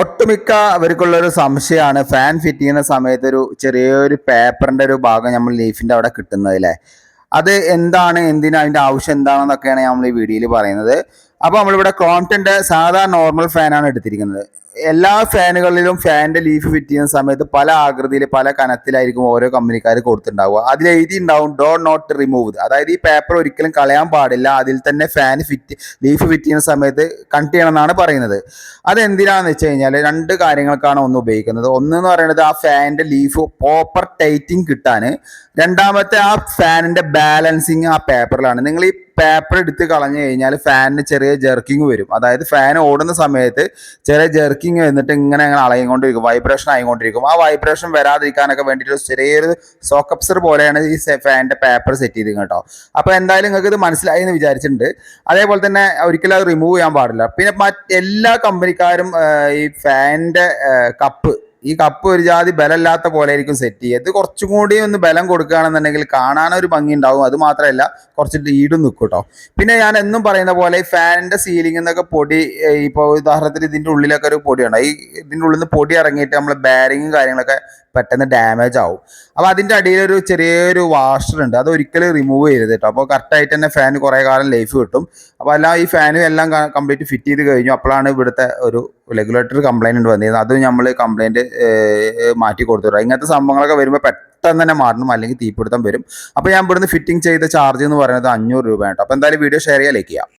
ഒട്ടുമിക്ക അവർക്കുള്ള ഒരു സംശയമാണ് ഫാൻ ഫിറ്റ് ചെയ്യുന്ന സമയത്ത് ഒരു ചെറിയൊരു പേപ്പറിന്റെ ഒരു ഭാഗം നമ്മൾ ലീഫിന്റെ അവിടെ കിട്ടുന്നത് അല്ലേ അത് എന്താണ് എന്തിനാ അതിന്റെ ആവശ്യം എന്താണെന്നൊക്കെയാണ് നമ്മൾ ഈ വീഡിയോയിൽ പറയുന്നത്. അപ്പോൾ നമ്മളിവിടെ ക്രോംപ്റ്റന്റെ സാധാ നോർമൽ ഫാനാണ് എടുത്തിരിക്കുന്നത്. എല്ലാ ഫാനുകളിലും ഫാനിന്റെ ലീഫ് ഫിറ്റ് ചെയ്യുന്ന സമയത്ത് പല ആകൃതിയിൽ പല കനത്തിലായിരിക്കും ഓരോ കമ്പനിക്കാർ കൊടുത്തിട്ടുണ്ടാവുക. അതിൽ എഴുതി ഉണ്ടാവും ഡോ നോട്ട് റിമൂവ് അതായത് ഈ പേപ്പർ ഒരിക്കലും കളയാൻ പാടില്ല. അതിൽ തന്നെ ഫാൻ ഫിറ്റ് ലീഫ് ഫിറ്റ് ചെയ്യുന്ന സമയത്ത് കണക്ട് ചെയ്യണം എന്നാണ് പറയുന്നത്. അതെന്തിനാന്ന് വെച്ച് കഴിഞ്ഞാൽ രണ്ട് കാര്യങ്ങൾക്കാണ് ഒന്ന് ഉപയോഗിക്കുന്നത്. ഒന്ന് എന്ന് പറയുന്നത് ആ ഫാനിന്റെ ലീഫ് പ്രോപ്പർ ടൈറ്റിങ് കിട്ടാൻ രണ്ടാമത്തെ ആ ഫാനിന്റെ ബാലൻസിങ് ആ പേപ്പറിലാണ് നിങ്ങൾ ഈ പേപ്പർ എടുത്ത് കളഞ്ഞു കഴിഞ്ഞാൽ ഫാനിന് ചെറിയ ജെർക്കിങ് വരും. അതായത് ഫാൻ ഓടുന്ന സമയത്ത് ചെറിയ ജെർക്കിങ് വന്നിട്ട് ഇങ്ങനെ അങ്ങനെ അളയിക്കൊണ്ടിരിക്കും. വൈബ്രേഷൻ ആയിക്കൊണ്ടിരിക്കും. ആ വൈബ്രേഷൻ വരാതിരിക്കാനൊക്കെ വേണ്ടിയിട്ട് ചെറിയൊരു സോക്കപ്സർ പോലെയാണ് ഈ ഫാനിന്റെ പേപ്പർ സെറ്റ് ചെയ്തത് കേട്ടോ. അപ്പോൾ എന്തായാലും നിങ്ങൾക്ക് ഇത് മനസ്സിലായി എന്ന് വിചാരിച്ചിട്ടുണ്ട്. അതേപോലെ തന്നെ ഒരിക്കലും അത് റിമൂവ് ചെയ്യാൻ പാടില്ല. പിന്നെ എല്ലാ കമ്പനിക്കാരും ഈ ഫാനിന്റെ കപ്പ് ഈ കപ്പ് ഒരു ജാതി ബലമില്ലാത്ത പോലെ ആയിരിക്കും സെറ്റ് ചെയ്യുക. ഇത് കുറച്ചും കൂടി ഒന്ന് ബലം കൊടുക്കുകയാണെന്നുണ്ടെങ്കിൽ കാണാനൊരു ഭംഗി ഉണ്ടാവും. അത് മാത്രമല്ല കുറച്ച് ഈടും നിൽക്കും കേട്ടോ പിന്നെ ഞാൻ എന്നും പറയുന്ന പോലെ ഈ ഫാനിന്റെ സീലിംഗ് എന്നൊക്കെ പൊടി ഇപ്പോൾ ഉദാഹരണത്തിന് ഇതിന്റെ ഉള്ളിലൊക്കെ ഒരു പൊടിയുണ്ട്. ഈ ഇതിന്റെ ഉള്ളിൽ നിന്ന് പൊടി ഇറങ്ങിയിട്ട് നമ്മൾ ബാരിങ്ങും കാര്യങ്ങളൊക്കെ പെട്ടെന്ന് ഡാമേജ് ആവും. അപ്പോൾ അതിന്റെ അടിയിലൊരു ചെറിയൊരു വാഷർ ഉണ്ട്. അത് ഒരിക്കലും റിമൂവ് ചെയ്യരുത് കേട്ടോ അപ്പോൾ കറക്റ്റായിട്ട് തന്നെ ഫാൻ കുറേ കാലം ലൈഫ് കിട്ടും. അപ്പോൾ എല്ലാം ഈ ഫാനും എല്ലാം കംപ്ലീറ്റ് ഫിറ്റ് ചെയ്ത് കഴിഞ്ഞു. അപ്പോഴാണ് ഇവിടുത്തെ ഒരു റെഗുലേറ്റർ കംപ്ലൈന്റ് വന്നിരുന്നത്. അതും നമ്മൾ കംപ്ലൈന്റ് മാറ്റി കൊടുത്തു ഇങ്ങനത്തെ സംഭവങ്ങളൊക്കെ വരുമ്പോൾ പെട്ടെന്ന് തന്നെ മാറണം. അല്ലെങ്കിൽ തീപിടുത്തം വരും. അപ്പോൾ ഞാൻ ഇവിടുന്ന് ഫിറ്റിംഗ് ചെയ്ത ചാർജ് എന്ന് പറയുന്നത് അഞ്ഞൂറ് രൂപയാണ് കേട്ടോ അപ്പോൾ എന്തായാലും വീഡിയോ ഷെയർ ചെയ്യാൻ ലൈക്ക് ചെയ്യാം.